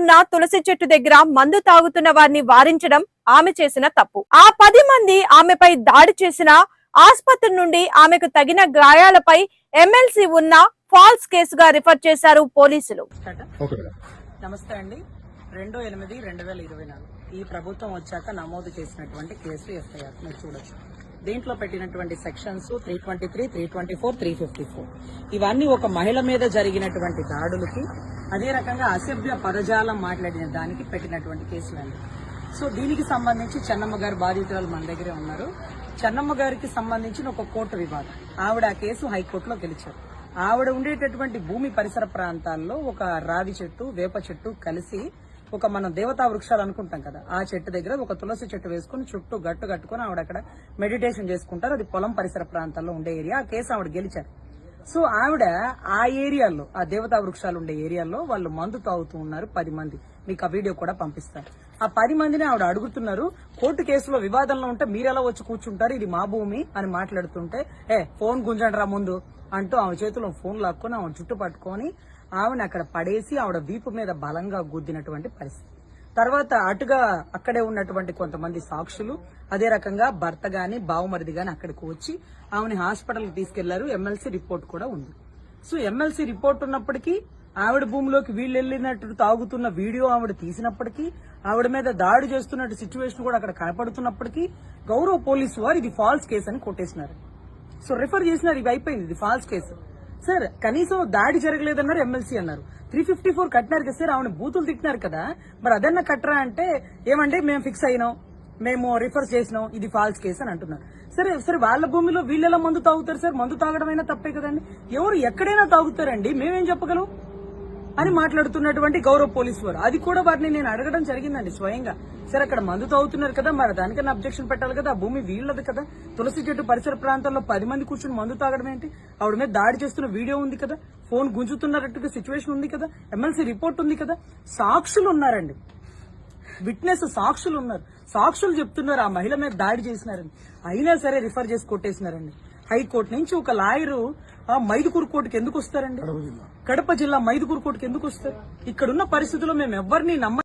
ఉన్న తులసి చెట్టు దగ్గర మందు తాగుతున్న వారిని వారించడం ఆమె చేసిన తప్పు. ఆ పది మంది ఆమెపై దాడి చేసిన ఆసుపత్రి నుండి ఆమెకు తగిన గాయాలపై ఎమ్మెల్సీ ఉన్న ఫాల్స్ కేసుగా రిఫర్ చేశారు పోలీసులు. నమస్తే అండి. రెండు ఎనిమిది రెండు వేల ఇరవై నాలుగు. ఈ ప్రభుత్వం వచ్చాక నమోదు చేసినటువంటి కేసు ఎఫ్ఐఆర్. మీరు చూడొచ్చు. దీంట్లో పెట్టినటువంటి sections three twenty three three twenty four three fifty four ఇవన్నీ ఒక మహిళ మీద జరిగినటువంటి దాడులకి అదే రకంగా అసభ్య పదజాలం మాట్లాడిన దానికి పెట్టినటువంటి కేసులండి సో దీనికి సంబంధించి చెన్నమ్మ గారు బాధితురాలు మన దగ్గరే ఉన్నారు. చెన్నమ్మ గారికి సంబంధించిన ఒక కోర్టు వివాదం. ఆవిడ ఆ కేసు హైకోర్టులో గెలిచారు. ఆవిడ ఉండేటటువంటి భూమి పరిసర ప్రాంతాల్లో ఒక రావి చెట్టు వేప చెట్టు కలిసి ఒక మనం దేవతా వృక్షాలు అనుకుంటాం కదా ఆ చెట్టు దగ్గర ఒక తులసి చెట్టు వేసుకుని చుట్టూ గట్టు కట్టుకుని ఆవిడ అక్కడ మెడిటేషన్ చేసుకుంటారు. అది పొలం పరిసర ప్రాంతాల్లో ఉండే ఏరియా ఆ కేసు ఆవిడ గెలిచారు. సో ఆవిడ ఆ ఏరియాలో ఆ దేవతా వృక్షాలు ఉండే ఏరియాలో వాళ్ళు మందు తాగుతూ ఉన్నారు పది మంది. మీకు ఆ వీడియో కూడా పంపిస్తారు ఆ పది మందిని ఆవిడ అడుగుతున్నారు కోర్టు కేసులో వివాదంలో ఉంటే మీరెలా వచ్చి కూర్చుంటారు? ఇది మా భూమి అని మాట్లాడుతుంటే ఏ ఫోన్ గుంజండి రా ముందు అంటూ ఆమె చేతిలో ఫోన్ లాక్కొని ఆమె జుట్టు పట్టుకొని ఆమెను అక్కడ పడేసి ఆవిడ వీపు మీద బలంగా గుద్దినటువంటి పరిస్థితి. తర్వాత అటుగా అక్కడే ఉన్నటువంటి కొంతమంది సాక్షులు అదే రకంగా భర్త గాని బావమరిది గాని అక్కడికి వచ్చి ఆమెని హాస్పిటల్కి తీసుకెళ్ళారు. ఎమ్మెల్సీ రిపోర్ట్ కూడా ఉంది. సో ఎమ్మెల్సీ రిపోర్ట్ ఉన్నప్పటికీ ఆవిడ భూమిలోకి వీళ్ళు వెళ్ళినట్టు తాగుతున్న వీడియో ఆవిడ తీసినప్పటికీ ఆవిడ మీద దాడి చేస్తున్నట్టు సిచ్యువేషన్ కూడా అక్కడ కనపడుతున్నప్పటికీ గౌరవ పోలీసు వారు ఇది ఫాల్స్ కేసు అని కొట్టేసినారు. సో రిఫర్ చేసినారు ఇవి అయిపోయింది. ఇది ఫాల్స్ కేసు. సార్ కనీసం దాడి జరగలేదన్నారు ఎమ్మెల్సీ అన్నారు. త్రీ ఫిఫ్టీ ఫోర్ కట్టినారు కదా సార్ ఆవిడ బూతులు తిట్టినారు కదా. మరి అదన్నా కట్టరా అంటే ఏమంటే మేము ఫిక్స్ అయినాం మేము రిఫర్ చేసినాం ఇది ఫాల్స్ కేసు అని అంటున్నారు. సరే సరే వాళ్ళ భూమిలో వీళ్ళెలా మందు తాగుతారు సార్? మందు తాగడమైనా తప్పే కదండి. ఎవరు ఎక్కడైనా తాగుతారండి మేమేం చెప్పగలం? అని మాట్లాడుతున్నటువంటి గౌరవ పోలీసు వారు. అది కూడా వారిని నేను అడగడం జరిగిందండి స్వయంగా. సరే అక్కడ మందు తాగుతున్నారు కదా మరి దానికన్నా అబ్జెక్షన్ పెట్టాలి కదా ఆ భూమి వీళ్ళది కదా. తులసి చెట్టు పరిసర ప్రాంతాల్లో పది మంది కూర్చొని మందు తాగడం ఏంటి? ఆవిడ మీద దాడి చేస్తున్న వీడియో ఉంది కదా ఫోన్ గుంజుతున్నట్టుగా సిచ్యువేషన్ ఉంది కదా ఎమ్మెల్సీ రిపోర్ట్ ఉంది కదా. సాక్షులు ఉన్నారండి. విట్నెస్ సాక్షులు ఉన్నారు. సాక్షులు చెప్తున్నారు ఆ మహిళ మీద దాడి చేసినారని. అయినా సరే రిఫర్ చేసి కొట్టేసినారండి. హైకోర్టు నుంచి ఒక లాయరు మైదుకూరు కోర్టుకి ఎందుకు వస్తారండి? కడప జిల్లా. మైదుకూరు కోర్టుకి ఎందుకు వస్తారు? ఇక్కడున్న పరిస్థితుల్లో మేము ఎవరిని నమ్మ